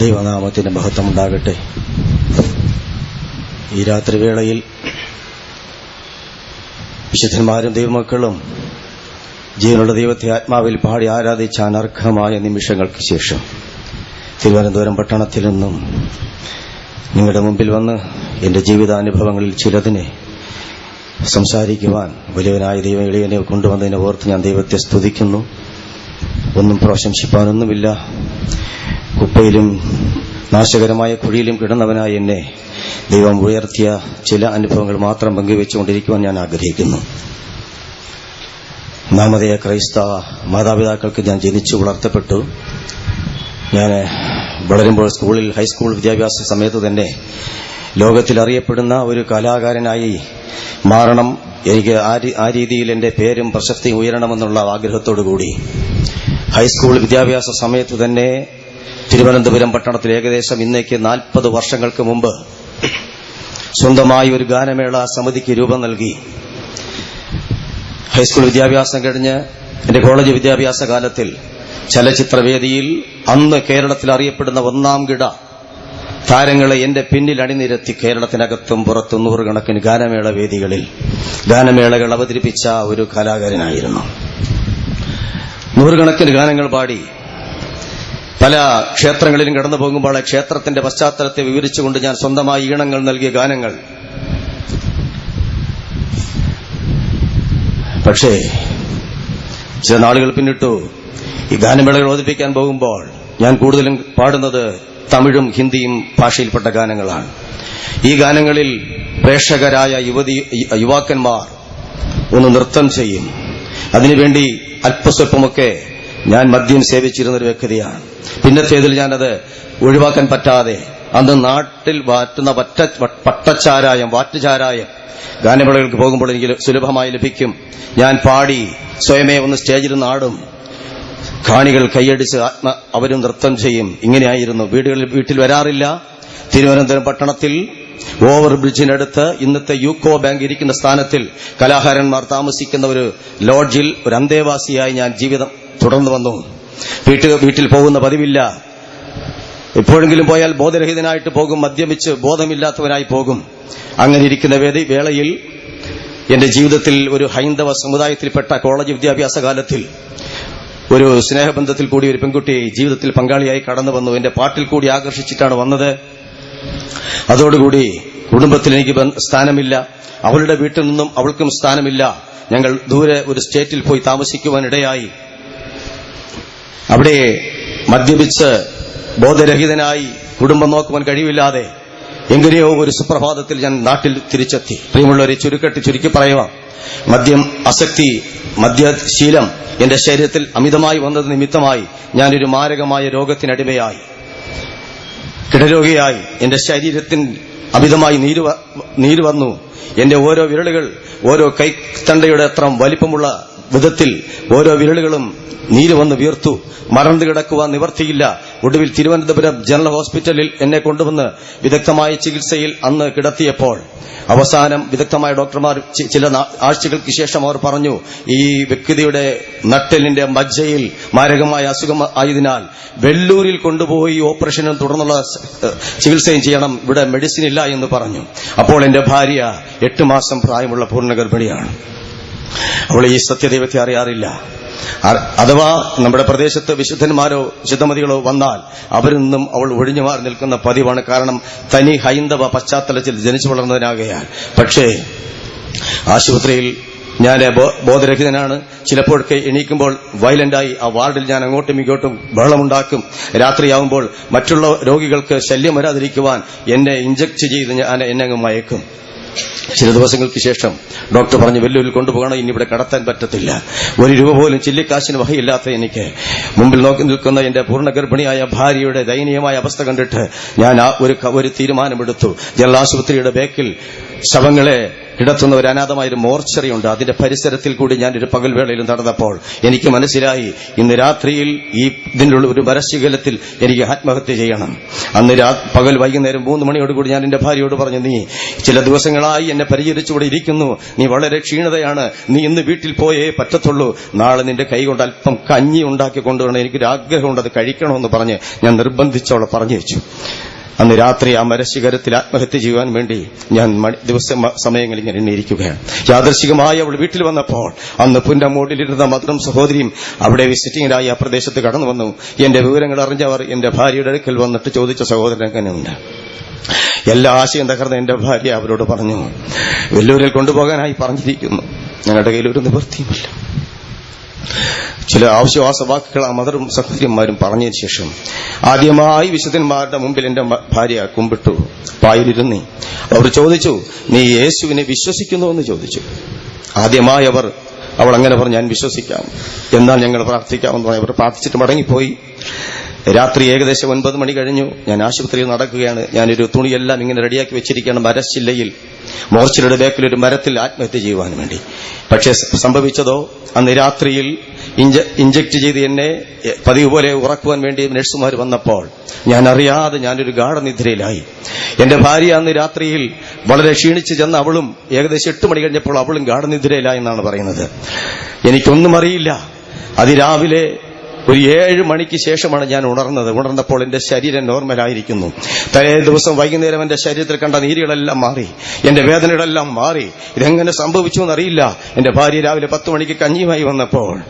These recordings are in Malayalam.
ദൈവനാമത്തിന്റെ മഹത്വമുണ്ടാകട്ടെ ഈ രാത്രിവേളയിൽ വിശുദ്ധന്മാരും ദൈവമക്കളും ജീവനുള്ള ദൈവത്തെ ആത്മാവിൽ പാടി ആരാധിച്ച അനർഹമായ നിമിഷങ്ങൾക്ക് ശേഷം തിരുവനന്തപുരം പട്ടണത്തിൽ നിന്നും നിങ്ങളുടെ മുമ്പിൽ വന്ന് എന്റെ ജീവിതാനുഭവങ്ങളിൽ ചിലതിനെ സംസാരിക്കുവാൻ വലിയവനായ ദൈവം എളിയനെ കൊണ്ടുവന്നതിനെ ഓർത്ത് ഞാൻ ദൈവത്തെ സ്തുതിക്കുന്നു. ഒന്നും പ്രശംസിപ്പാനൊന്നുമില്ല. കുപ്പയിലും നാശകരമായ കുഴിയിലും കിടന്നവനായി എന്നെ ദൈവം ഉയർത്തിയ ചില അനുഭവങ്ങൾ മാത്രം പങ്കുവെച്ചുകൊണ്ടിരിക്കുവാൻ ഞാൻ ആഗ്രഹിക്കുന്നു. നാമതയ ക്രൈസ്തവ മാതാപിതാക്കൾക്ക് ഞാൻ ജനിച്ചു വളർത്തപ്പെട്ടു. ഞാൻ വളരുമ്പോൾ സ്കൂളിൽ ഹൈസ്കൂൾ വിദ്യാഭ്യാസ സമയത്ത് തന്നെ ലോകത്തിൽ അറിയപ്പെടുന്ന ഒരു കലാകാരനായി മാറണം. എനിക്ക് ആ രീതിയിൽ എന്റെ പേരും പ്രശസ്തിയും ഉയരണമെന്നുള്ള ആഗ്രഹത്തോടുകൂടി ഹൈസ്കൂൾ വിദ്യാഭ്യാസ സമയത്ത് തന്നെ തിരുവനന്തപുരം പട്ടണത്തിൽ ഏകദേശം ഇന്നേക്ക് നാൽപ്പത് വർഷങ്ങൾക്ക് മുമ്പ് സ്വന്തമായി ഒരു ഗാനമേള സമിതിക്ക് രൂപം നൽകി. ഹൈസ്കൂൾ വിദ്യാഭ്യാസം കഴിഞ്ഞ് എന്റെ കോളേജ് വിദ്യാഭ്യാസ കാലത്തിൽ ചലച്ചിത്രവേദിയിൽ അന്ന് കേരളത്തിൽ അറിയപ്പെടുന്ന ഒന്നാം കിട താരങ്ങളെ എന്റെ പിന്നിൽ അണിനിരത്തി കേരളത്തിനകത്തും പുറത്തും നൂറുകണക്കിന് ഗാനമേള വേദികളിൽ. ഗാനമേളകൾ അവതരിപ്പിച്ച ഒരു കലാകാരനായിരുന്നു. നൂറുകണക്കിന് ഗാനങ്ങൾ പാടി പല ക്ഷേത്രങ്ങളിലും കടന്നു പോകുമ്പോൾ ക്ഷേത്രത്തിന്റെ പശ്ചാത്തലത്തെ വിവരിച്ചുകൊണ്ട് ഞാൻ സ്വന്തമായി ഈണങ്ങൾ നൽകിയ ഗാനങ്ങൾ. പക്ഷേ ചില നാളുകൾ പിന്നിട്ടു ഈ ഗാനമേളകൾ അവതരിപ്പിക്കാൻ പോകുമ്പോൾ ഞാൻ കൂടുതലും പാടുന്നത് തമിഴും ഹിന്ദിയും ഭാഷയിൽപ്പെട്ട ഗാനങ്ങളാണ്. ഈ ഗാനങ്ങളിൽ പ്രേക്ഷകരായ യുവതി യുവാക്കന്മാർ ഒന്ന് നൃത്തം ചെയ്യും. അതിനുവേണ്ടി അല്പസ്വല്പമൊക്കെ ഞാൻ മദ്യം സേവിച്ചിരുന്ന ഒരു വ്യക്തിയാണ് പിന്നത്തേതിൽ ഞാനത് ഒഴിവാക്കാൻ പറ്റാതെ അന്ന് നാട്ടിൽ വാറ്റുന്ന പറ്റ പട്ടച്ചാരായം വാറ്റുചാരായം ഗാനമേളകൾക്ക് പോകുമ്പോൾ എനിക്ക് സുലഭമായി ലഭിക്കും. ഞാൻ പാടി സ്വയമേ ഒന്ന് സ്റ്റേജിൽ നാടും കാണികൾ കൈയടിച്ച് ആത്മ അവരും നൃത്തം ചെയ്യും. ഇങ്ങനെയായിരുന്നു. വീടുകളിൽ വീട്ടിൽ വരാറില്ല. തിരുവനന്തപുരം പട്ടണത്തിൽ ഓവർ ബ്രിഡ്ജിനടുത്ത് ഇന്നത്തെ യൂക്കോ ബാങ്ക് ഇരിക്കുന്ന സ്ഥാനത്തിൽ കലാകാരന്മാർ താമസിക്കുന്ന ഒരു ലോഡ്ജിൽ ഒരു അന്തേവാസിയായി ഞാൻ ജീവിതം തുടർന്നു വന്നു. വീട്ടിൽ വീട്ടിൽ പോകുന്ന പതിവില്ല. എപ്പോഴെങ്കിലും പോയാൽ ബോധരഹിതനായിട്ട് പോകും മദ്യപിച്ച് ബോധമില്ലാത്തവനായി പോകും. അങ്ങനെ ഇരിക്കുന്ന വേളയിൽ എന്റെ ജീവിതത്തിൽ ഒരു ഹൈന്ദവ സമുദായത്തിൽപ്പെട്ട കോളേജ് വിദ്യാഭ്യാസ കാലത്തിൽ ഒരു സ്നേഹബന്ധത്തിൽ കൂടി ഒരു പെൺകുട്ടി ജീവിതത്തിൽ പങ്കാളിയായി കടന്നു വന്നു. എന്റെ പാട്ടിൽ കൂടി ആകർഷിച്ചിട്ടാണ് വന്നത്. അതോടുകൂടി കുടുംബത്തിൽ എനിക്ക് സ്ഥാനമില്ല. അവളുടെ വീട്ടിൽ നിന്നും അവൾക്കും സ്ഥാനമില്ല. ഞങ്ങൾ ദൂരെ ഒരു സ്റ്റേറ്റിൽ പോയി താമസിക്കുവാനിടയായി. അവിടെ മദ്യപിച്ച് ബോധരഹിതനായി കുടുംബം നോക്കുവാൻ കഴിവില്ലാതെ എങ്ങനെയോ ഒരു സുപ്രഭാതത്തിൽ ഞാൻ നാട്ടിൽ തിരിച്ചെത്തി. പ്രിയമുള്ളവരെ ചുരുക്കട്ടി ചുരുക്കി പറയുക മദ്യം അസക്തി മദ്യശീലം എന്റെ ശരീരത്തിൽ അമിതമായി വന്നത് നിമിത്തമായി ഞാനൊരു മാരകമായ രോഗത്തിനടിമയായി. കിടരോഗിയായി. എന്റെ ശരീരത്തിൽ അമിതമായി നീര് വന്നു. എന്റെ ഓരോ വിരലുകൾ ഓരോ കൈത്തണ്ടയുടെ അത്ര വലിപ്പമുള്ള വിധത്തിൽ ഓരോ വിരലുകളും നീര് വന്ന് വീർത്തു. മറന്നു കിടക്കുവാൻ നിവർത്തിയില്ല. ഒടുവിൽ തിരുവനന്തപുരം ജനറൽ ഹോസ്പിറ്റലിൽ എന്നെ കൊണ്ടുവന്ന് വിദഗ്ധമായ ചികിത്സയിൽ അന്ന് കിടത്തിയപ്പോൾ അവസാനം വിദഗ്ധമായ ഡോക്ടർമാർ ചില ആഴ്ചകൾക്ക് ശേഷം അവർ പറഞ്ഞു ഈ വ്യക്തിയുടെ നട്ടലിന്റെ മജ്ജയിൽ മാരകമായ അസുഖം ആയതിനാൽ വെല്ലൂരിൽ കൊണ്ടുപോയി ഓപ്പറേഷനും തുടർന്നുള്ള ചികിത്സയും ചെയ്യണം. ഇവിടെ മെഡിസിൻ ഇല്ല എന്ന് പറഞ്ഞു. അപ്പോൾ എന്റെ ഭാര്യ എട്ട് മാസം പ്രായമുള്ള പൂർണഗർഭിണിയാണ് അവൾ ഈ സത്യദൈവത്തെ അറിയാറില്ല. അഥവാ നമ്മുടെ പ്രദേശത്ത് വിശുദ്ധന്മാരോ വിശുദ്ധമതികളോ വന്നാൽ അവരിൽ നിന്നും അവൾ ഒഴിഞ്ഞു മാറി നിൽക്കുന്ന പതിവാണ്. കാരണം തനി ഹൈന്ദവ പശ്ചാത്തലത്തിൽ ജനിച്ചു വളർന്നതിനാകയാൽ പക്ഷേ ആശുപത്രിയിൽ ഞാൻ ബോധരഹിതനാണ്. ചിലപ്പോഴൊക്കെ എണീക്കുമ്പോൾ വയലന്റായി ആ വാർഡിൽ ഞാൻ അങ്ങോട്ടും ഇങ്ങോട്ടും ബഹളമുണ്ടാക്കും. രാത്രിയാവുമ്പോൾ മറ്റുള്ള രോഗികൾക്ക് ശല്യം വരാതിരിക്കുവാൻ എന്നെ ഇഞ്ചക്ട് ചെയ്ത് ഞാൻ എന്നെ അങ്ങ് മയക്കും. ചില ദിവസങ്ങൾക്ക് ശേഷം ഡോക്ടർ പറഞ്ഞു വെല്ലൂരിൽ കൊണ്ടുപോകണം ഇനി ഇവിടെ കടത്താൻ പറ്റത്തില്ല. ഒരു രൂപ പോലും ചില്ലിക്കാശിന് വകയില്ലാത്ത എനിക്ക്. മുമ്പിൽ നോക്കി നിൽക്കുന്ന എന്റെ പൂർണ ഗർഭിണിയായ ഭാര്യയുടെ ദയനീയമായ അവസ്ഥ കണ്ടിട്ട് ഞാൻ ഒരു ഒരു തീരുമാനമെടുത്തു. ജനറൽ ആശുപത്രിയുടെ ബേക്കിൽ ശവങ്ങളെ കിടത്തുന്ന ഒരു അനാഥമായൊരു മോർച്ചറിയുണ്ട്. അതിന്റെ പരിസരത്തിൽ കൂടി ഞാൻ ഒരു പകൽവേളയിൽ നടന്നപ്പോൾ എനിക്ക് മനസ്സിലായി ഇന്ന് രാത്രിയിൽ ഈ ഇതിനുള്ള ഒരു വരശികലത്തിൽ എനിക്ക് ആത്മഹത്യ ചെയ്യണം. അന്ന് പകൽ വൈകുന്നേരം മൂന്ന് മണിയോടുകൂടി ഞാൻ എന്റെ ഭാര്യയോട് പറഞ്ഞു നീ ചില ദിവസങ്ങളായി എന്നെ പരിചരിച്ചുകൂടെ ഇരിക്കുന്നു. നീ വളരെ ക്ഷീണതയാണ്. നീ ഇന്ന് വീട്ടിൽ പോയേ പറ്റത്തുള്ളൂ. നാളെ നിന്റെ കൈ കൊണ്ട് അല്പം കഞ്ഞി ഉണ്ടാക്കി കൊണ്ടുവരണം. എനിക്കൊരു ആഗ്രഹമുണ്ട് അത് കഴിക്കണമെന്ന് പറഞ്ഞ് ഞാൻ നിർബന്ധിച്ചവളെ പറഞ്ഞു വെച്ചു. അന്ന് രാത്രി ആ മരശിഖരത്തിൽ ആത്മഹത്യ ചെയ്യുവാൻ വേണ്ടി ഞാൻ ദിവസ സമയങ്ങളിൽ ഇങ്ങനെ എണ്ണിയിരിക്കുകയാണ്. യാദർശികമായി അവൾ വീട്ടിൽ വന്നപ്പോൾ അന്ന് പുന്നമോടിലിരുന്ന മധുരം സഹോദരിയും അവിടെ വിസിറ്റിംഗിലായി ആ പ്രദേശത്ത് കടന്നു വന്നു. എന്റെ വിവരങ്ങൾ അറിഞ്ഞവർ എന്റെ ഭാര്യയുടെ അടുക്കൽ വന്നിട്ട് ചോദിച്ച സഹോദരൻ എങ്ങനെയുണ്ട്? എല്ലാ ആശയം തകർന്ന എന്റെ ഭാര്യ അവരോട് പറഞ്ഞു വെല്ലൂരിൽ കൊണ്ടുപോകാനായി പറഞ്ഞിരിക്കുന്നു. ഞങ്ങളുടെ കയ്യിൽ ഒരു നിവൃത്തിയുമില്ല. ചില ആവശ്യവാസ വാക്കുകൾ ആ മദറും സഹോദരിമാരും പറഞ്ഞതിന് ശേഷം ആദ്യമായി വിശുദ്ധന്മാരുടെ മുമ്പിൽ എന്റെ ഭാര്യ കുമ്പിട്ടു പായിലിരുന്നി അവർ ചോദിച്ചു നീ യേശുവിനെ വിശ്വസിക്കുന്നു എന്ന് ചോദിച്ചു. ആദ്യമായി അവർ അവൾ അങ്ങനെ പറഞ്ഞു ഞാൻ വിശ്വസിക്കാം. എന്നാൽ ഞങ്ങൾ പ്രാർത്ഥിക്കാമെന്ന് പറഞ്ഞു. അവർ പ്രാർത്ഥിച്ചിട്ട് മടങ്ങിപ്പോയി. രാത്രി ഏകദേശം ഒൻപത് മണി കഴിഞ്ഞു. ഞാൻ ആശുപത്രിയിൽ നടക്കുകയാണ്. ഞാനൊരു തുണിയെല്ലാം ഇങ്ങനെ റെഡിയാക്കി വെച്ചിരിക്കുകയാണ് മരശില്ലയിൽ മോർച്ചിലയുടെ ബേക്കിൽ ഒരു മരത്തിൽ ആത്മഹത്യ ചെയ്യുവാൻ വേണ്ടി. പക്ഷേ സംഭവിച്ചതോ? അന്ന് രാത്രിയിൽ ഇഞ്ചക്ട് ചെയ്ത് എന്നെ പതിവ് പോലെ ഉറക്കുവാൻ വേണ്ടി നഴ്സുമാർ വന്നപ്പോൾ ഞാൻ അറിയാതെ ഞാനൊരു ഗാഠനിദ്രയിലായി. എന്റെ ഭാര്യ അന്ന് രാത്രിയിൽ വളരെ ക്ഷീണിച്ച് ചെന്ന അവളും ഏകദേശം എട്ട് മണി കഴിഞ്ഞപ്പോൾ അവളും ഗാഠനിദ്രയിലായി എന്നാണ് പറയുന്നത്. എനിക്കൊന്നും അറിയില്ല. അതിരാവിലെ ഒരു ഏഴ് മണിക്ക് ശേഷമാണ് ഞാൻ ഉണർന്നത്. ഉണർന്നപ്പോൾ എന്റെ ശരീരം നോർമലായിരിക്കുന്നു. തലേ ദിവസം വൈകുന്നേരം എന്റെ ശരീരത്തിൽ കണ്ട നീരുകളെല്ലാം മാറി. എന്റെ വേദനകളെല്ലാം മാറി. ഇതെങ്ങനെ സംഭവിച്ചു എന്നറിയില്ല എന്റെ ഭാര്യ രാവിലെ പത്ത് മണിക്ക് കഞ്ഞിയുമായി വന്നപ്പോൾ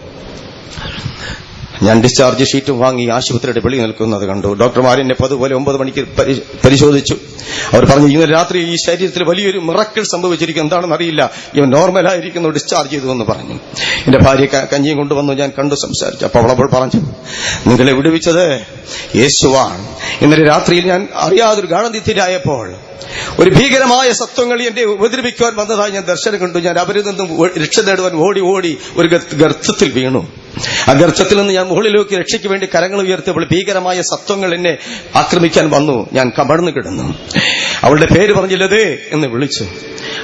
ഞാൻ ഡിസ്ചാർജ് ഷീറ്റും വാങ്ങി ആശുപത്രിയുടെ വെളി നിൽക്കുന്നത് കണ്ടു. ഡോക്ടർമാർ എന്നെ പതുപോലെ ഒമ്പത് മണിക്ക് പരിശോധിച്ചു. അവർ പറഞ്ഞു ഇന്നലെ രാത്രി ഈ ശരീരത്തിൽ വലിയൊരു മിറക്കിൾ സംഭവിച്ചിരിക്കും എന്താണെന്ന് അറിയില്ല. ഇവൻ നോർമലായിരിക്കുന്നു ഡിസ്ചാർജ് ചെയ്തു എന്ന് പറഞ്ഞു. എന്റെ ഭാര്യ കഞ്ഞിയും കൊണ്ടുവന്നു. ഞാൻ കണ്ടു സംസാരിച്ചു. അപ്പോൾ അവളപ്പോൾ പറഞ്ഞു നിങ്ങളെ വിടുവിച്ചത് യേശുവാണ്. ഇന്നലെ രാത്രിയിൽ ഞാൻ അറിയാതൊരു ഗാഠനിധിരായപ്പോൾ ഒരു ഭീകരമായ സത്വങ്ങൾ എന്നെ ഉപദ്രവിക്കുവാൻ വന്നതായി ഞാൻ ദർശനം കണ്ടു. ഞാൻ അവരിൽ നിന്നും രക്ഷ നേടുവാൻ ഓടി ഓടി ഒരു ഗർത്ത- ഗർത്തത്തിൽ വീണു. ആ ഗർത്തത്തിൽ നിന്ന് ഞാൻ മുകളിലേക്ക് രക്ഷയ്ക്ക് വേണ്ടി കരങ്ങൾ ഉയർത്തിയപ്പോൾ ഭീകരമായ സത്വങ്ങൾ എന്നെ ആക്രമിക്കാൻ വന്നു. ഞാൻ കമഴ്ന്നു കിടന്നു. അവളുടെ പേര് പറഞ്ഞു ലതേ എന്ന് വിളിച്ചു.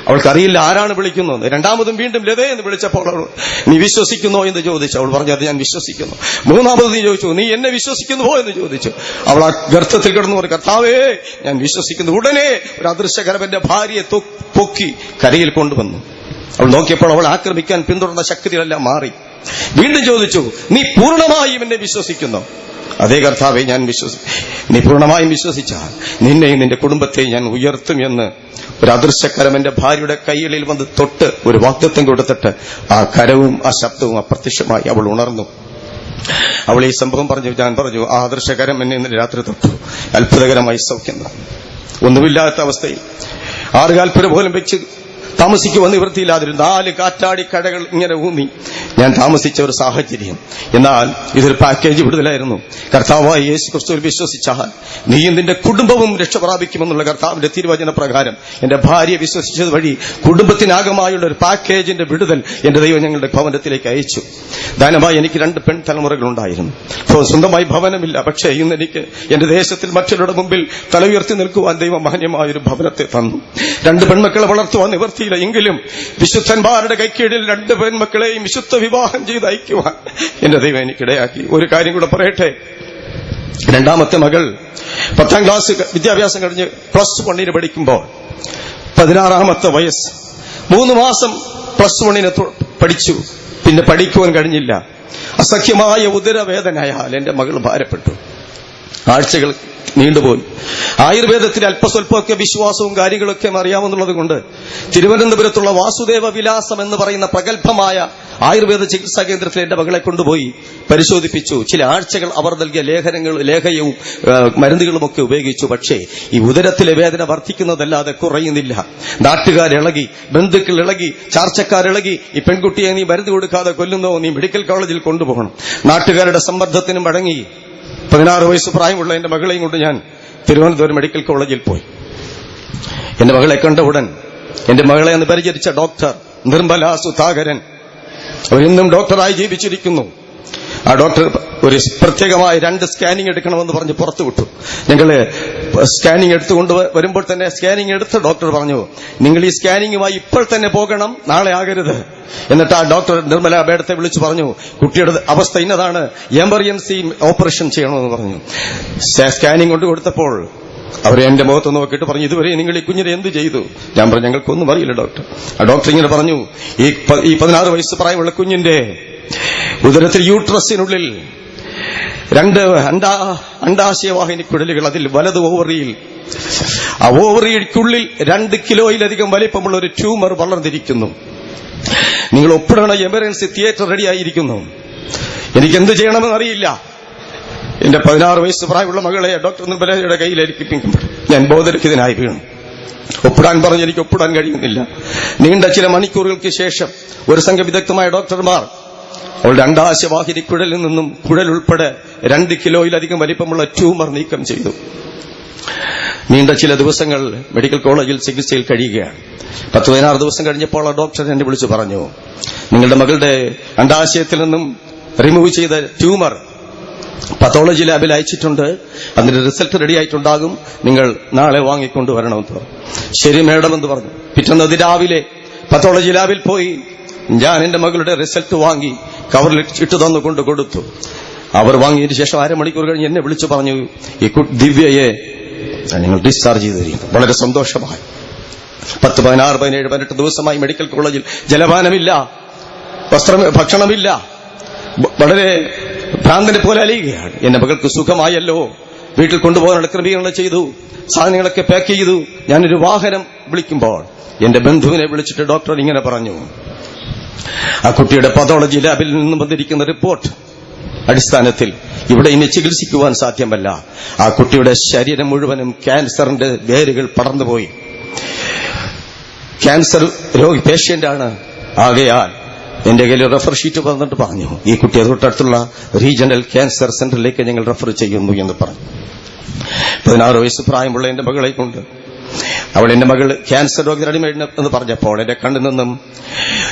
അവൾക്കറിയില്ല ആരാണ് വിളിക്കുന്നത്. രണ്ടാമതും വീണ്ടും ലതേ എന്ന് വിളിച്ചപ്പോൾ അവൾ നീ വിശ്വസിക്കുന്നോ? എന്ന് ചോദിച്ചു. അവൾ പറഞ്ഞു അത് ഞാൻ വിശ്വസിക്കുന്നു. മൂന്നാമത് നീ ചോദിച്ചു നീ എന്നെ വിശ്വസിക്കുന്നുവോ? എന്ന് ചോദിച്ചു. അവൾ ആ ഗർത്തത്തിൽ കിടന്നു പറഞ്ഞു കർത്താവേ ഞാൻ വിശ്വസിക്കുന്നു. ഉടനെ ഒരു അദൃശ്യകരവന്റെ ഭാര്യയെ പൊക്കി കരയിൽ കൊണ്ടുവന്നു. അവൾ നോക്കിയപ്പോൾ അവൾ ആക്രമിക്കാൻ പിന്തുടർന്ന ശക്തികളെല്ലാം മാറി. വീണ്ടും ചോദിച്ചു നീ പൂർണമായും എന്നെ വിശ്വസിക്കുന്നു? അതേ കർത്താവെ ഞാൻ വിശ്വസി നീ പൂർണമായും വിശ്വസിച്ചാൽ നിന്നെയും നിന്റെ കുടുംബത്തെയും ഞാൻ ഉയർത്തും എന്ന് ഒരു അദൃശ്യക്കരം എന്റെ ഭാര്യയുടെ കൈകളിൽ വന്ന് തൊട്ട് ഒരു വാക്തത്വം കൊടുത്തിട്ട് ആ കരവും ആ ശബ്ദവും അപ്രത്യക്ഷമായി അവൾ ഉണർന്നു. അവൾ ഈ സംഭവം പറഞ്ഞു ഞാൻ പറഞ്ഞു ആ ആദർശകരം എന്നെ ഇന്നലെ രാത്രി തൊട്ടു. അത്ഭുതകരമായി സൗഖ്യം. ഒന്നുമില്ലാത്ത അവസ്ഥയിൽ ആറുകാൽപ്പുര പോലും വെച്ച് താമസിക്കുവാൻ നിവൃത്തിയില്ലാതിരുന്നു നാല് കാറ്റാടി കടകൾ ഇങ്ങനെ ഊന്നി. ഞാൻ താമസിച്ച ഒരു സാഹചര്യം. എന്നാൽ ഇതൊരു പാക്കേജ് വിടുതലായിരുന്നു. കർത്താവായ യേശു ക്രിസ്തുവിൽ വിശ്വസിച്ചാൽ നീയും നിന്റെ കുടുംബവും രക്ഷ പ്രാപിക്കുമെന്നുള്ള കർത്താവിന്റെ തിരുവചന പ്രകാരം എന്റെ ഭാര്യ വിശ്വസിച്ചത് വഴി കുടുംബത്തിനാകമായുള്ള ഒരു പാക്കേജിന്റെ വിടുതൽ എന്റെ ദൈവം ഞങ്ങളുടെ ഭവനത്തിലേക്ക് അയച്ചു. ദാനമായി എനിക്ക് രണ്ട് പെൺ തലമുറകളുണ്ടായിരുന്നു സ്വന്തമായി ഭവനമില്ല. പക്ഷേ ഇന്ന് എനിക്ക് എന്റെ ദേശത്തിൽ മറ്റുള്ളവരുടെ മുമ്പിൽ തല ഉയർത്തി നിൽക്കുവാൻ ദൈവം മാന്യമായ ഒരു ഭവനത്തെ തന്നു. രണ്ട് പെൺമക്കളെ വളർത്തുവാൻ നിവർത്തിയില്ല എങ്കിലും വിശുദ്ധന്മാരുടെ കൈക്കീഴിൽ രണ്ട് പെൺമക്കളെയും വിശുദ്ധ വിവാഹം ചെയ്ത് അയക്കുവാൻ എന്റെ ദൈവം എനിക്കിടയാക്കി. ഒരു കാര്യം കൂടെ പറയട്ടെ. രണ്ടാമത്തെ മകൾ പത്താം ക്ലാസ് വിദ്യാഭ്യാസം കഴിഞ്ഞ് പ്ലസ് വണ്ണിന് പഠിക്കുമ്പോൾ പതിനാറാമത്തെ വയസ്സ്. മൂന്ന് മാസം പ്ലസ് വണ്ണിന് പഠിച്ചു. പിന്നെ പഠിക്കുവാൻ കഴിഞ്ഞില്ല. അസഖ്യമായ ഉദരവേദനയാൽ എന്റെ മകൾ ഭാരപ്പെട്ടു. ആഴ്ചകൾ നീണ്ടുപോയി. ആയുർവേദത്തിൽ അല്പസ്വല്പമൊക്കെ വിശ്വാസവും കാര്യങ്ങളൊക്കെ അറിയാമെന്നുള്ളത് കൊണ്ട് തിരുവനന്തപുരത്തുള്ള വാസുദേവ വിലാസം എന്ന് പറയുന്ന പ്രഗത്ഭമായ ആയുർവേദ ചികിത്സാ കേന്ദ്രത്തിൽ എന്റെ മകളെ കൊണ്ടുപോയി പരിശോധിപ്പിച്ചു. ചില ആഴ്ചകൾ അവർ നൽകിയ ലേഖനങ്ങൾ ലേഖയവും മരുന്നുകളുമൊക്കെ ഉപയോഗിച്ചു. പക്ഷേ ഈ ഉദരത്തിലെ വേദന വർദ്ധിക്കുന്നതല്ലാതെ കുറയുന്നില്ല. നാട്ടുകാർ ഇളകി ബന്ധുക്കൾ ഇളകി ചാർച്ചക്കാർ ഇളകി ഈ പെൺകുട്ടിയെ നീ മരുന്ന് കൊടുക്കാതെ കൊല്ലുന്നോ? നീ മെഡിക്കൽ കോളേജിൽ കൊണ്ടുപോകണം. നാട്ടുകാരുടെ സമ്മർദ്ദത്തിനും അടങ്ങി. പതിനാറ് വയസ്സ് പ്രായമുള്ള എന്റെ മകളെയും കൊണ്ട് ഞാൻ തിരുവനന്തപുരം മെഡിക്കൽ കോളേജിൽ പോയി. എന്റെ മകളെ കണ്ട ഉടൻ എന്റെ മകളെ അന്ന് പരിചരിച്ച ഡോക്ടർ നിർമ്മല സുധാകരൻ. അവരിന്നും ഡോക്ടറായി ജീവിച്ചിരിക്കുന്നു. ആ ഡോക്ടർ ഒരു പ്രത്യേകമായ രണ്ട് സ്കാനിംഗ് എടുക്കണമെന്ന് പറഞ്ഞ് പുറത്തു വിട്ടു. ഞങ്ങൾ സ്കാനിംഗ് എടുത്തുകൊണ്ട് വരുമ്പോൾ തന്നെ സ്കാനിംഗ് എടുത്ത് ഡോക്ടർ പറഞ്ഞു നിങ്ങൾ ഈ സ്കാനിങ്ങുമായി ഇപ്പോൾ തന്നെ പോകണം നാളെ ആകരുത്. എന്നിട്ട് ആ ഡോക്ടർ നിർമ്മല ബേഡത്തെ വിളിച്ചു പറഞ്ഞു കുട്ടിയുടെ അവസ്ഥ ഇന്നതാണ് എമർജൻസി ഓപ്പറേഷൻ ചെയ്യണമെന്ന് പറഞ്ഞു. സ്കാ- സ്കാനിംഗ് കൊണ്ട് കൊടുത്തപ്പോൾ അവർ എന്റെ മുഖത്ത് നോക്കിയിട്ട് പറഞ്ഞു ഇതുവരെ നിങ്ങൾ ഈ കുഞ്ഞിനെ എന്ത് ചെയ്തു? ഞാൻ പറഞ്ഞു ഞങ്ങൾക്കൊന്നും അറിയില്ല ഡോക്ടർ. ആ ഡോക്ടർ ഇങ്ങനെ പറഞ്ഞു ഈ പതിനാറ് വയസ്സ് പ്രായമുള്ള കുഞ്ഞിന്റെ ഉദരത്തിൽ യൂട്രസിനുള്ളിൽ രണ്ട് അണ്ടാ അണ്ടാശയവാഹിനി കുഴലുകൾ അതിൽ വലത് ഓവറിയിൽ. ആ ഓവറിക്കുള്ളിൽ രണ്ട് കിലോയിലധികം വലിപ്പമുള്ള ഒരു ട്യൂമർ വളർന്നിരിക്കുന്നു. നിങ്ങൾ ഒപ്പിടണ എമർജൻസി തിയേറ്റർ റെഡിയായിരിക്കുന്നു. എനിക്ക് എന്ത് ചെയ്യണമെന്ന് അറിയില്ല എന്റെ പതിനാറ് വയസ്സ് പ്രായമുള്ള മകളെ ഡോക്ടർ നിർമ്മലയുടെ കയ്യിൽ ഏൽപ്പിക്കുമ്പോൾ ഞാൻ ബോധരഹിതനായി വീണു. ഒപ്പിടാൻ പറഞ്ഞ് എനിക്ക് ഒപ്പിടാൻ കഴിയുന്നില്ല. നീണ്ട ചില മണിക്കൂറുകൾക്ക് ശേഷം ഒരു സംഘം വിദഗ്ധമായ ഡോക്ടർമാർ അവളുടെ രണ്ടാശവാഹിനി കുഴലിൽ നിന്നും കുഴൽ ഉൾപ്പെടെ രണ്ട് കിലോയിലധികം വലിപ്പമുള്ള ട്യൂമർ നീക്കം ചെയ്തു. നീണ്ട ചില ദിവസങ്ങൾ മെഡിക്കൽ കോളേജിൽ ചികിത്സയിൽ കഴിയുകയാണ്. പത്ത് പതിനാറ് ദിവസം കഴിഞ്ഞപ്പോൾ ആ ഡോക്ടർ എന്നെ വിളിച്ചു പറഞ്ഞു നിങ്ങളുടെ മകളുടെ അണ്ടാശയത്തിൽ നിന്നും റിമൂവ് ചെയ്ത ട്യൂമർ പത്തോളജി ലാബിൽ അയച്ചിട്ടുണ്ട്. അതിന്റെ റിസൾട്ട് റെഡി ആയിട്ടുണ്ടാകും. നിങ്ങൾ നാളെ വാങ്ങിക്കൊണ്ടുവരണമെന്ന്. പറഞ്ഞു ശരി മേഡം എന്ന് പറഞ്ഞു. പിറ്റന്നത് രാവിലെ പത്തോളജി ലാബിൽ പോയി ഞാൻ എന്റെ മകളുടെ റിസൾട്ട് വാങ്ങി. കവറിൽ ഇട്ടു തന്നു കൊണ്ട് കൊടുത്തു. അവർ വാങ്ങിയതിന് ശേഷം അരമണിക്കൂർ കഴിഞ്ഞ് എന്നെ വിളിച്ചു പറഞ്ഞു ഈ ദിവ്യയെ നിങ്ങൾ ഡിസ്ചാർജ് ചെയ്തിരിക്കുന്നു. വളരെ സന്തോഷമായി. പത്ത് പതിനാറ് പതിനേഴ് പതിനെട്ട് ദിവസമായി മെഡിക്കൽ കോളേജിൽ ജലപാനമില്ല വസ്ത്രം ഭക്ഷണമില്ല വളരെ ഭ്രാന്തനെ പോലെ അലിയുകയാണ്. എന്റെ മകൾക്ക് സുഖമായല്ലോ. വീട്ടിൽ കൊണ്ടുപോകാനുള്ള ക്രമീകരണം ചെയ്തു സാധനങ്ങളൊക്കെ പാക്ക് ചെയ്തു. ഞാനൊരു വാഹനം വിളിക്കുമ്പോൾ എന്റെ ബന്ധുവിനെ വിളിച്ചിട്ട് ഡോക്ടർ ഇങ്ങനെ പറഞ്ഞു ആ കുട്ടിയുടെ പതോളജി ലാബിൽ നിന്നും വന്നിരിക്കുന്ന റിപ്പോർട്ട് അടിസ്ഥാനത്തിൽ ഇവിടെ ഇനി ചികിത്സിക്കുവാൻ സാധ്യമല്ല. ആ കുട്ടിയുടെ ശരീരം മുഴുവനും ക്യാൻസറിന്റെ വേരുകൾ പടർന്നുപോയി. ക്യാൻസർ രോഗി പേഷ്യന്റാണ്. ആകയാൽ എന്റെ കയ്യിൽ റെഫർ ഷീറ്റ് വന്നിട്ട് പറഞ്ഞു. ഈ കുട്ടിയെ തൊട്ടടുത്തുള്ള റീജിയണൽ ക്യാൻസർ സെന്ററിലേക്ക് ഞങ്ങൾ റെഫർ ചെയ്യുന്നു എന്ന് പറഞ്ഞു. പതിനാറ് വയസ്സ് പ്രായമുള്ള എന്റെ മകളെ കൊണ്ട്. അവൾ എന്റെ മകൾ ക്യാൻസർ രോഗിയുടെ എന്ന് പറഞ്ഞപ്പോൾ എന്റെ കണ്ണിൽ നിന്നും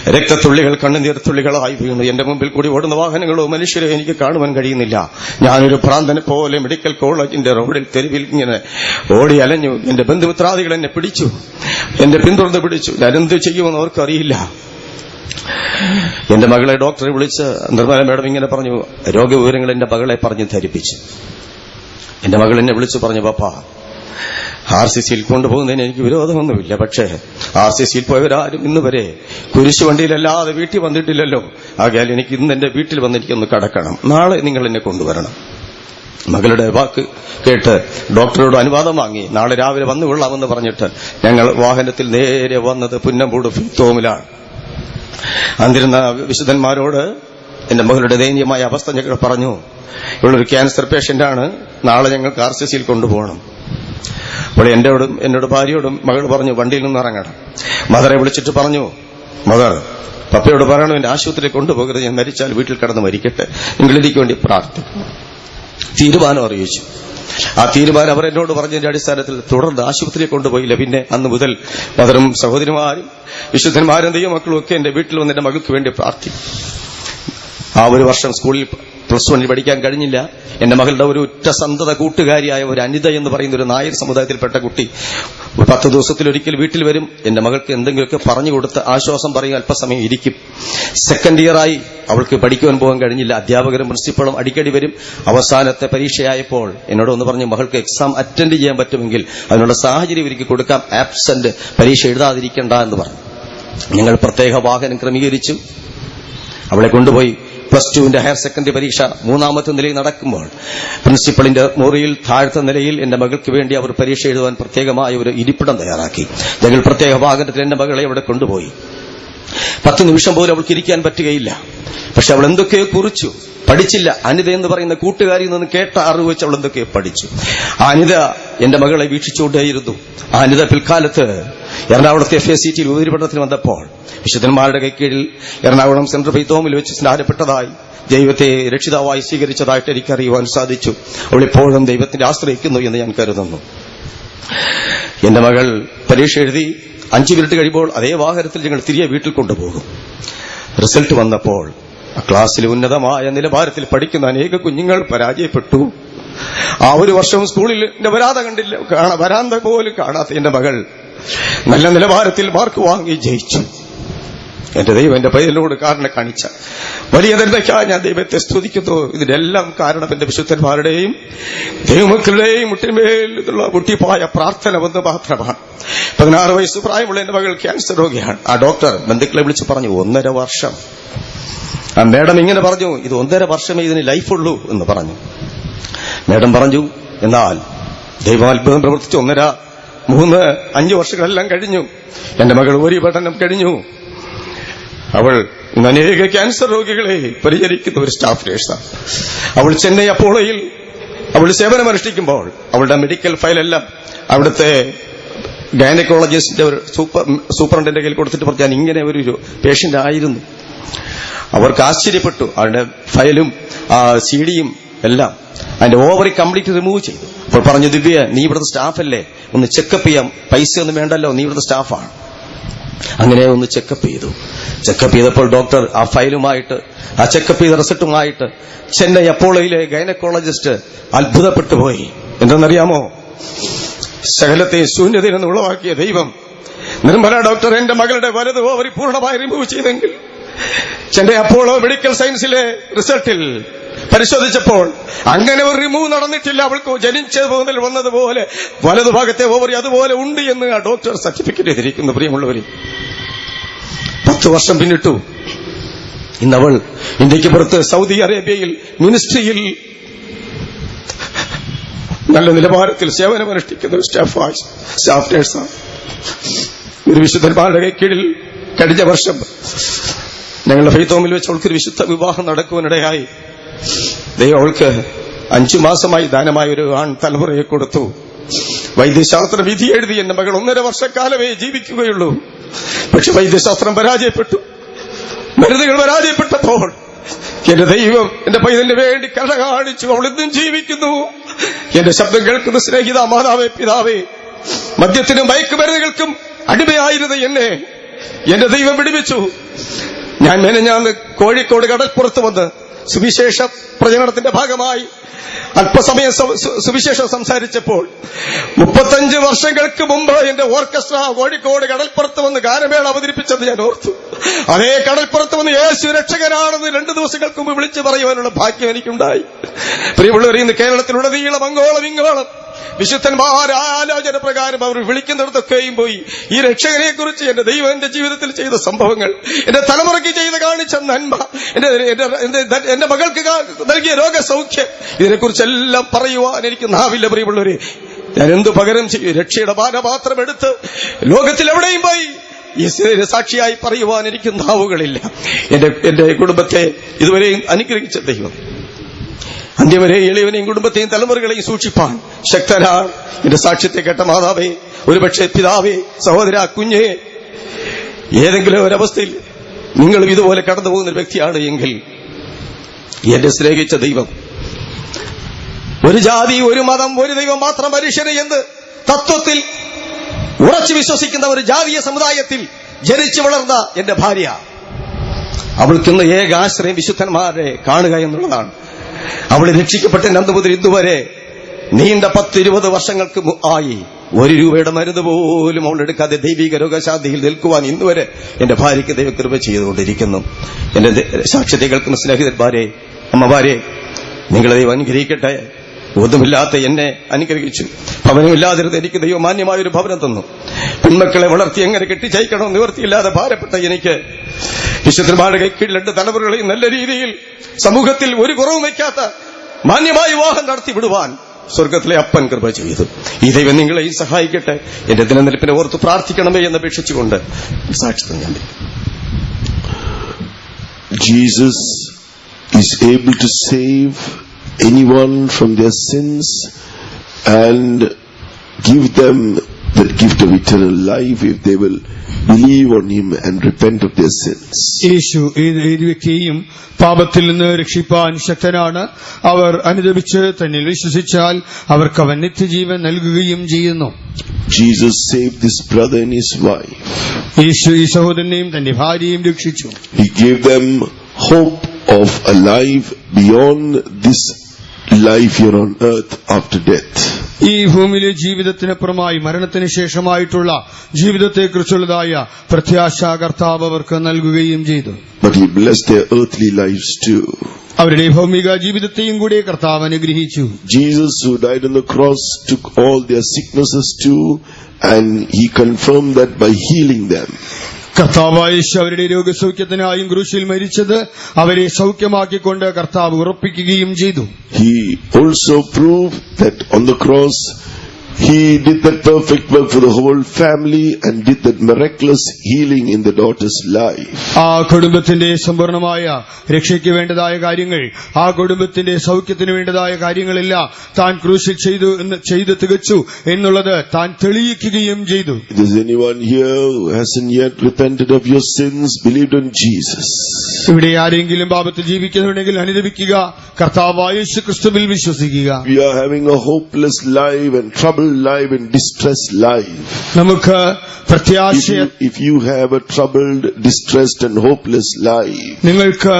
രക്തത്തുള്ളികൾ കണ്ണുനീർ തുള്ളികളായി വീണു. എന്റെ മുമ്പിൽ കൂടി ഓടുന്ന വാഹനങ്ങളോ മനുഷ്യരോ എനിക്ക് കാണുവാൻ കഴിയുന്നില്ല. ഞാനൊരു ഭ്രാന്തനെ പോലെ മെഡിക്കൽ കോളേജിന്റെ റോഡിൽ തെരുവിൽ ഇങ്ങനെ ഓടി അലഞ്ഞു. എന്റെ ബന്ധുമിത്രാദികൾ എന്നെ പിടിച്ചു. എന്റെ പിന്തുടർന്ന് പിടിച്ചു. ഞാനെന്ത് ചെയ്യുമെന്ന് അവർക്കറിയില്ല. എന്റെ മകളെ ഡോക്ടറെ വിളിച്ച് നിർമ്മല മേഡം ഇങ്ങനെ പറഞ്ഞു. രോഗവിവരങ്ങൾ എന്റെ മകളെ പറഞ്ഞ് ധരിപ്പിച്ചു. എന്റെ മകൾ എന്നെ വിളിച്ചു പറഞ്ഞു പപ്പ ആർ സി സിയിൽ കൊണ്ടുപോകുന്നതിന് എനിക്ക് വിരോധമൊന്നുമില്ല. പക്ഷേ ആർ സി സിയിൽ പോയവരാരും ഇന്ന് വരെ കുരിശുവണ്ടിയിലല്ലാതെ വീട്ടിൽ വന്നിട്ടില്ലല്ലോ. ആകയാൽ എനിക്ക് ഇന്ന് എന്റെ വീട്ടിൽ വന്നിരിക്കൊന്ന് കടക്കണം. നാളെ നിങ്ങൾ എന്നെ കൊണ്ടുവരണം. മകളുടെ വാക്ക് കേട്ട് ഡോക്ടറോട് അനുവാദം വാങ്ങി. നാളെ രാവിലെ വന്നു കൊള്ളാമെന്ന് പറഞ്ഞിട്ട് ഞങ്ങൾ വാഹനത്തിൽ നേരെ വന്നത് പുന്നമ്പൂട് തോമിലാണ്. അന്നിരുന്ന വിശുദ്ധന്മാരോട് എന്റെ മകളുടെ ദയനീയമായ അവസ്ഥ ഞങ്ങൾ പറഞ്ഞു. ഇവളൊരു ക്യാൻസർ പേഷ്യന്റാണ്. നാളെ ഞങ്ങൾക്ക് ആർ സി സിയിൽ കൊണ്ടുപോകണം. അപ്പോൾ എന്റെയോടും എന്നോട് ഭാര്യയോടും മകൾ പറഞ്ഞു വണ്ടിയിൽ നിന്ന് ഇറങ്ങണം മദറെ വിളിച്ചിട്ട് പറഞ്ഞു മദർ പപ്പയോട് പറയണം എന്റെ ആശുപത്രിയിൽ കൊണ്ടുപോകരുത് ഞാൻ മരിച്ചാൽ വീട്ടിൽ കിടന്ന് മരിക്കട്ടെ. നിങ്ങൾ എനിക്ക് വേണ്ടി പ്രാർത്ഥിക്കും. തീരുമാനം അറിയിച്ചു. ആ തീരുമാനം അവർ എന്നോട് പറഞ്ഞതിന്റെ അടിസ്ഥാനത്തിൽ തുടർന്ന് ആശുപത്രിയിൽ കൊണ്ടുപോയില്ല. പിന്നെ അന്ന് മുതൽ മദറും സഹോദരിമാരും വിശുദ്ധന്മാരും ദൈവമക്കളും ഒക്കെ എന്റെ വീട്ടിൽ വന്ന് എന്റെ മകൾക്ക് വേണ്ടി പ്രാർത്ഥിക്കും. ആ ഒരു വർഷം സ്കൂളിൽ പ്ലസ് വണ്ണിൽ പഠിക്കാൻ കഴിഞ്ഞില്ല. എന്റെ മകളുടെ ഒരു ഉറ്റ സന്തത കൂട്ടുകാരിയായ ഒരു അനിത എന്ന് പറയുന്ന ഒരു നായർ സമുദായത്തിൽപ്പെട്ട കുട്ടി പത്ത് ദിവസത്തിൽ ഒരിക്കൽ വീട്ടിൽ വരും. എന്റെ മകൾക്ക് എന്തെങ്കിലുമൊക്കെ പറഞ്ഞു കൊടുത്ത് ആശ്വാസം പറയും അല്പസമയം ഇരിക്കും. സെക്കൻഡ് ഇയറായി അവൾക്ക് പഠിക്കുവാൻ പോകാൻ കഴിഞ്ഞില്ല. അധ്യാപകരും പ്രിൻസിപ്പളും അടിക്കടി വരും. അവസാനത്തെ പരീക്ഷയായപ്പോൾ എന്നോട് ഒന്ന് പറഞ്ഞു മകൾക്ക് എക്സാം അറ്റൻഡ് ചെയ്യാൻ പറ്റുമെങ്കിൽ അതിനുള്ള സാഹചര്യം ഒരുക്കി കൊടുക്കാം. ആബ്സെന്റ് പരീക്ഷ എഴുതാതിരിക്കണ്ട എന്ന് പറഞ്ഞു. ഞങ്ങൾ പ്രത്യേക വാഹനം ക്രമീകരിച്ചു. അവളെ കൊണ്ടുപോയി. പ്ലസ് ടുവിന്റെ ഹയർ സെക്കൻഡറി പരീക്ഷ മൂന്നാമത്തെ നിലയിൽ നടക്കുമ്പോൾ പ്രിൻസിപ്പളിന്റെ മുറിയിൽ താഴ്ത്ത നിലയിൽ എന്റെ മകൾക്ക് വേണ്ടി അവർ പരീക്ഷ എഴുതുവാൻ പ്രത്യേകമായ ഒരു ഇരിപ്പിടം തയ്യാറാക്കി. ഞങ്ങൾ പ്രത്യേക വാഹനത്തിൽ എന്റെ മകളെ അവിടെ കൊണ്ടുപോയി. പത്ത് നിമിഷം പോലും അവൾക്ക് ഇരിക്കാൻ പറ്റുകയില്ല. പക്ഷെ അവൾ എന്തൊക്കെയോ കുറിച്ചു. പഠിച്ചില്ല. അനിത എന്ന് പറയുന്ന കൂട്ടുകാരിൽ നിന്ന് കേട്ട അറിവ് വെച്ച് അവൾ എന്തൊക്കെയോ പഠിച്ചു. അനിത എന്റെ മകളെ വീക്ഷിച്ചുകൊണ്ടേയിരുന്നു. അനിത പിൽക്കാലത്ത് എറണാകുളത്തെ എഫ് എ സി ടിയിൽ ഉപരിപഠനത്തിന് വന്നപ്പോൾ വിശുദ്ധന്മാരുടെ കൈക്കീഴിൽ എറണാകുളം സെൻട്രൽ ഫൈതോമിൽ വെച്ച് സ്നാനപ്പെട്ടതായി ദൈവത്തെ രക്ഷിതാവായി സ്വീകരിച്ചതായിട്ട് എനിക്കറിയുവാൻ സാധിച്ചു. അവൾ ഇപ്പോഴും ദൈവത്തിന്റെ ആശ്രയിക്കുന്നു എന്ന് ഞാൻ കരുതുന്നു. എന്റെ മകൾ പരീക്ഷ എഴുതി അഞ്ചു മിനിറ്റ് കഴിയുമ്പോൾ അതേ വാഹനത്തിൽ ഞങ്ങൾ തിരികെ വീട്ടിൽ കൊണ്ടുപോകും. റിസൾട്ട് വന്നപ്പോൾ ക്ലാസ്സിൽ ഉന്നതമായ നിലവാരത്തിൽ പഠിക്കുന്ന അനേക കുഞ്ഞുങ്ങൾ പരാജയപ്പെട്ടു. ആ ഒരു വർഷം സ്കൂളിൽ എന്റെ വരാത കണ്ടില്ല വരാന്ത പോലും കാണാത്ത എന്റെ മകൾ നല്ല നിലവാരത്തിൽ മാർക്ക് വാങ്ങി ജയിച്ചു. എന്റെ ദൈവം എന്റെ പൈതലിനോട് കാരണം കാണിച്ച. വലിയ നന്മയ്ക്കായി ഞാൻ ദൈവത്തെ സ്തുതിക്കുന്നു. ഇതിനെല്ലാം കാരണം എന്റെ വിശുദ്ധന്മാരുടെയും ദൈവമക്കളുടെയും മുട്ടിന്മേൽ മുട്ടിപ്പായ പ്രാർത്ഥന വന്ന് മാത്രമാണ്. പതിനാറ് വയസ്സ് പ്രായമുള്ള എന്റെ മകൾ ക്യാൻസർ രോഗിയാണ്. ആ ഡോക്ടർ ബന്ധുക്കളെ വിളിച്ച് പറഞ്ഞു ഒന്നര വർഷം. ആ മേഡം ഇങ്ങനെ പറഞ്ഞു ഇത് ഒന്നര വർഷമേ ഇതിന് ലൈഫുള്ളൂ എന്ന് പറഞ്ഞു. മേഡം പറഞ്ഞു എന്നാൽ ദൈവം അത്ഭുതം പ്രവർത്തിച്ചു ഒന്നര മൂന്ന് അഞ്ചു വർഷങ്ങളെല്ലാം കഴിഞ്ഞു. എന്റെ മകൾ ഒരു പഠനം കഴിഞ്ഞു. അവൾ അനേക ക്യാൻസർ രോഗികളെ പരിചരിക്കുന്ന ഒരു സ്റ്റാഫ് നേഴ്സാണ് അവൾ ചെന്നൈ അപ്പോളയിൽ അവൾ സേവനമനുഷ്ഠിക്കുമ്പോൾ അവളുടെ മെഡിക്കൽ ഫയലെല്ലാം അവിടുത്തെ ഗൈനക്കോളജിസ്റ്റിന്റെ ഒരു സൂപ്പർ സൂപ്രണ്ടിന്റെ കയ്യിൽ കൊടുത്തിട്ട് പറഞ്ഞു ഞാൻ ഇങ്ങനെ ഒരു പേഷ്യന്റ് ആയിരുന്നു. അവർക്ക് ആശ്ചര്യപ്പെട്ടു. അവരുടെ ഫയലും ആ സി ഡിയും എല്ലാം അതിന്റെ ഓവറി കംപ്ലീറ്റ് റിമൂവ് ചെയ്തു. അപ്പോൾ പറഞ്ഞു ദിവ്യ നീ ഇവിടുത്തെ സ്റ്റാഫല്ലേ ഒന്ന് ചെക്കപ്പ് ചെയ്യാം. പൈസ ഒന്നും വേണ്ടല്ലോ? നീ ഇവിടുത്തെ സ്റ്റാഫാണ് അങ്ങനെ ഒന്ന് ചെക്കപ്പ് ചെയ്തു. ചെക്കപ്പ് ചെയ്തപ്പോൾ ഡോക്ടർ ആ ഫയലുമായിട്ട് ആ ചെക്കപ്പ് ചെയ്ത റിസൾട്ടുമായിട്ട് ചെന്നൈ അപ്പോളയിലെ ഗൈനക്കോളജിസ്റ്റ് അത്ഭുതപ്പെട്ടു പോയി. എന്തെന്നറിയാമോ? സകലത്തെ ശൂന്യതയിൽ നിന്ന് ഉളവാക്കിയ ദൈവം നിർമ്മല ഡോക്ടർ എന്റെ മകളുടെ വലത് ഓവറി പൂർണമായി റിമൂവ് ചെയ്തെങ്കിൽ ചെന്നൈ അപ്പോളോ മെഡിക്കൽ സയൻസിലെ റിസൾട്ടിൽ പരിശോധിച്ചപ്പോൾ അങ്ങനെ ഒരു റിമൂവ് നടന്നിട്ടില്ല. അവൾക്ക് ജനിച്ചത് മുതൽ വന്നതുപോലെ വലതുഭാഗത്തെ ഓവറി അതുപോലെ ഉണ്ട് എന്ന് ആ ഡോക്ടർ സർട്ടിഫിക്കറ്റ് ചെയ്തിരിക്കുന്നു പ്രിയമുള്ളവരെ. പത്ത് വർഷം പിന്നിട്ടു. ഇന്നവൾ ഇന്ത്യയ്ക്ക് പുറത്ത് സൗദി അറേബ്യയിൽ മിനിസ്ട്രിയിൽ നല്ല നിലവാരത്തിൽ സേവനമനുഷ്ഠിക്കുന്ന സ്റ്റാഫ് സ്റ്റാഫ് നേഴ്സാണ് ഒരു വിശുദ്ധന്മാരുടെ കീഴിൽ കഴിഞ്ഞ വർഷം ഞങ്ങളുടെ ഫെയ്ത്തോമിൽ വെച്ച് അവൾക്കൊരു വിശുദ്ധ വിവാഹം നടക്കുവാനിടയായി. ദൈവം അഞ്ചു മാസമായി ദാനമായ ഒരു ആൺ തലമുറയെ കൊടുത്തു. വൈദ്യശാസ്ത്ര വിധി എഴുതി എന്റെ മകൾ ഒന്നര വർഷക്കാലമേ ജീവിക്കുകയുള്ളൂ. പക്ഷെ വൈദ്യശാസ്ത്രം പരാജയപ്പെട്ടു. മരുന്നുകൾ പരാജയപ്പെട്ടപ്പോൾ എന്റെ ദൈവം എന്റെ പൈതലിന് വേണ്ടി കഥ കാണിച്ചു അവൾ ഇന്നും ജീവിക്കുന്നു. എന്റെ ശബ്ദം കേൾക്കുന്ന സ്നേഹിത മാതാവേ പിതാവേ മദ്യത്തിനും മയക്കുമരുന്നുകൾക്കും അടിമയായിരുന്ന എന്നെ എന്റെ ദൈവം വിടുവിച്ചു. ഞാൻ മെനഞ്ഞാന്ന് കോഴിക്കോട് കടൽപ്പുറത്ത് വന്ന് സുവിശേഷ പ്രചരണത്തിന്റെ ഭാഗമായി അല്പസമയം സുവിശേഷം സംസാരിച്ചപ്പോൾ മുപ്പത്തഞ്ച് വർഷങ്ങൾക്ക് മുമ്പ് എന്റെ ഓർക്കസ്ട്ര കോഴിക്കോട് കടൽപ്പുറത്ത് വന്ന് ഗാനമേള അവതരിപ്പിച്ചത് ഞാൻ ഓർത്തു. അതേ കടൽപ്പുറത്ത് വന്ന് യേശു രക്ഷകനാണെന്ന് രണ്ടു ദിവസങ്ങൾക്ക് മുമ്പ് വിളിച്ചു പറയുവാനുള്ള ഭാഗ്യം എനിക്കുണ്ടായി. പ്രിയമുള്ളവർ ഇന്ന് കേരളത്തിലുടനീളം അങ്ങോളം ഇങ്ങോളം വിശുദ്ധന്മാർ ആലോചന പ്രകാരം അവർ വിളിക്കുന്നിടത്തൊക്കെയും പോയി ഈ രക്ഷകനെ കുറിച്ച് എന്റെ ദൈവം എന്റെ ജീവിതത്തിൽ ചെയ്ത സംഭവങ്ങൾ എന്റെ തലമുറയ്ക്ക് ചെയ്ത് കാണിച്ച നന്മ എന്റെ എന്റെ- മകൾക്ക് നൽകിയ രോഗസൗഖ്യം ഇതിനെക്കുറിച്ചെല്ലാം പറയുവാൻ എനിക്ക് നാവില്ല പ്രിയമുള്ളവരെ. ഞാൻ എന്തു പകരം ചെയ്യും? രക്ഷയുടെ പാനപാത്രം എടുത്ത് ലോകത്തിൽ എവിടെയും പോയി സാക്ഷിയായി പറയുവാൻ എനിക്ക് നാവുകളില്ല. എന്റെ എന്റെ കുടുംബത്തെ ഇതുവരെയും അനുഗ്രഹിച്ച ദൈവം. അന്ത്യവരെ എളിയവനെയും കുടുംബത്തെയും തലമുറകളെയും സൂക്ഷിപ്പാൻ ശക്തനാണ് എന്റെ സാക്ഷ്യത്തെ കേട്ട മാതാവേ ഒരുപക്ഷെ പിതാവേ സഹോദര കുഞ്ഞേ ഏതെങ്കിലും ഒരവസ്ഥയിൽ നിങ്ങളും ഇതുപോലെ കടന്നു പോകുന്ന ഒരു വ്യക്തിയാണ് എങ്കിൽ എന്നെ സ്നേഹിച്ച ദൈവം. ഒരു ജാതി ഒരു മതം ഒരു ദൈവം മാത്രം മനുഷ്യന് എന്ന് തത്വത്തിൽ ഉറച്ചു വിശ്വസിക്കുന്ന ഒരു ജാതീയ സമുദായത്തിൽ ജനിച്ചു വളർന്ന എന്റെ ഭാര്യ. അവൾക്കിന്ന് ഏക ആശ്രയം വിശുദ്ധന്മാരെ കാണുക എന്നുള്ളതാണ്. അവൾ രക്ഷിക്കപ്പെട്ട അന്ന് മുതൽ ഇന്നുവരെ നീണ്ട പത്തിരുപത് വർഷങ്ങൾക്ക് ആയി. ഒരു രൂപയുടെ മരുന്ന് പോലും അവൾ എടുക്കാതെ ദൈവിക രോഗശാന്തിയിൽ നിൽക്കുവാൻ ഇന്നുവരെ എന്റെ ഭാര്യയ്ക്ക് ദൈവകൃപ ചെയ്തുകൊണ്ടിരിക്കുന്നു. എന്റെ സാക്ഷ്യത്തെ കേൾക്കുന്ന സ്നേഹിതന്മാരെ അമ്മമാരെ നിങ്ങളെ ദൈവം അനുഗ്രഹിക്കട്ടെ. ഒന്നുമില്ലാത്ത എന്നെ അനുഗ്രഹിച്ചു. ഭവനമില്ലാതിരുന്ന് എനിക്ക് ദൈവം മാന്യമായ ഒരു ഭവനം തന്നു. പെൺമക്കളെ വളർത്തി എങ്ങനെ കെട്ടിച്ചയക്കണം നിവർത്തിയില്ലാതെ ഭാരപ്പെട്ട എനിക്ക് വിശുദ്ധന്മാരുടെ കൈക്കീഴിൽ രണ്ട് തലമുറകളെയും നല്ല രീതിയിൽ സമൂഹത്തിൽ ഒരു കുറവും വയ്ക്കാത്ത മാന്യമായ വിവാഹം നടത്തി വിടുവാൻ സ്വർഗത്തിലെ അപ്പൻ കൃപ ചെയ്തു. ഈ ദൈവം നിങ്ങളെയും സഹായിക്കട്ടെ. എന്റെ ദിനനിലപ്പിനെ ഓർത്ത് പ്രാർത്ഥിക്കണമേ എന്ന് അപേക്ഷിച്ചുകൊണ്ട് സാക്ഷി ഞാൻ Jesus Jesus is able to save anyone from their sins and give them the gift of eternal life if they will believe on Him and repent of their sins. യേശു ഏത് ഏത് വ്യക്തിയെയും പാപത്തിൽ നിന്ന് രക്ഷിപ്പാൻ ശക്തനാണ് അവർ അനുദപിച്ച് തന്നിൽ വിശ്വസിച്ചാൽ അവർക്ക് അവൻ നിത്യജീവൻ നൽകുകയും ചെയ്യുന്നു Jesus saved this brother and his wife. യേശു ഈ സഹോദരനെയും തന്റെ ഭാര്യയും രക്ഷിച്ചു He gave them hope of a life beyond this life here on earth after death. ഈ ഭൂമിയിലെ ജീവിതത്തിനപ്പുറമായി മരണത്തിന് ശേഷമായിട്ടുള്ള ജീവിതത്തെക്കുറിച്ചുള്ളതായ പ്രത്യാശ കർത്താവ് അവർക്ക് നൽകുകയും ചെയ്തു But he blessed their earthly lives too. അവരുടെ ഭൗമിക ജീവിതത്തെയും കൂടി കർത്താവ് അനുഗ്രഹിച്ചു Jesus, who died on the cross, took all their sicknesses too, and he confirmed that by healing them. കർത്താവായ അവരുടെ രോഗസൗഖ്യത്തിനായും ക്രൂശിൽ മരിച്ചത് അവരെ സൗഖ്യമാക്കിക്കൊണ്ട് കർത്താവ് ഉറപ്പിക്കുകയും ചെയ്തു. He also prove those he did that perfect work for the whole family and did that miraculous healing in the daughter's life. ആ കുടുംബത്തിന്റെ സമ്പൂർണമായ രക്ഷയ്ക്ക് വേണ്ടതായ കാര്യങ്ങൾ ആ കുടുംബത്തിന്റെ സൗഖ്യത്തിന് വേണ്ടതായ കാര്യങ്ങളെല്ലാം താൻ ക്രൂശിൽ ചെയ്തു എന്ന് ചെയ്ത് തികച്ചു എന്നുള്ളത് താൻ തെളിയിക്കുകയും ചെയ്തു Is anyone here who hasn't yet repented of your sins, believed on Jesus. ഇവിടെ ആരെങ്കിലും പാപത്തിൽ ജീവിക്കുന്നുണ്ടെങ്കിൽ അനുദപിക്കുക കർത്താവായ യേശുക്രിസ്തുവിൽ വിശ്വസിക്കുക We are having a hopeless life and troubled life and distressed life. നമുക്ക് If പ്രത്യാശ you, if you have a troubled, distressed and hopeless life, നിങ്ങൾക്ക്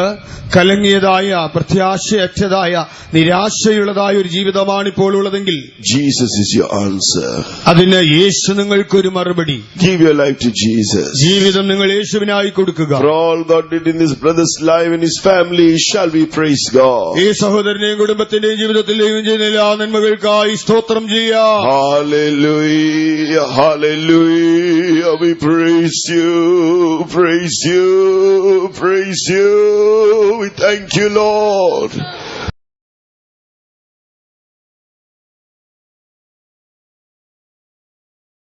കലങ്ങിയതായ പ്രത്യാശയറ്റതായ നിരാശയുള്ളതായ ഒരു ജീവിതമാണ് ഇപ്പോൾ ഉള്ളതെങ്കിൽ Jesus is your answer. അതിന് യേശു നിങ്ങൾക്കൊരു മറുപടി Give your life to Jesus. ജീവിതം നിങ്ങൾ യേശുവിനായി കൊടുക്കുക For all God did in his brother's life and his family, shall we praise God. ഈ സഹോദരനെയും കുടുംബത്തിന്റെയും ജീവിതത്തിലെയും ചെയ്യുന്ന എല്ലാ നന്മകൾക്കായി സ്തോത്രം ചെയ്യാം Hallelujah, hallelujah, we praise you, praise you, praise you, we thank you Lord.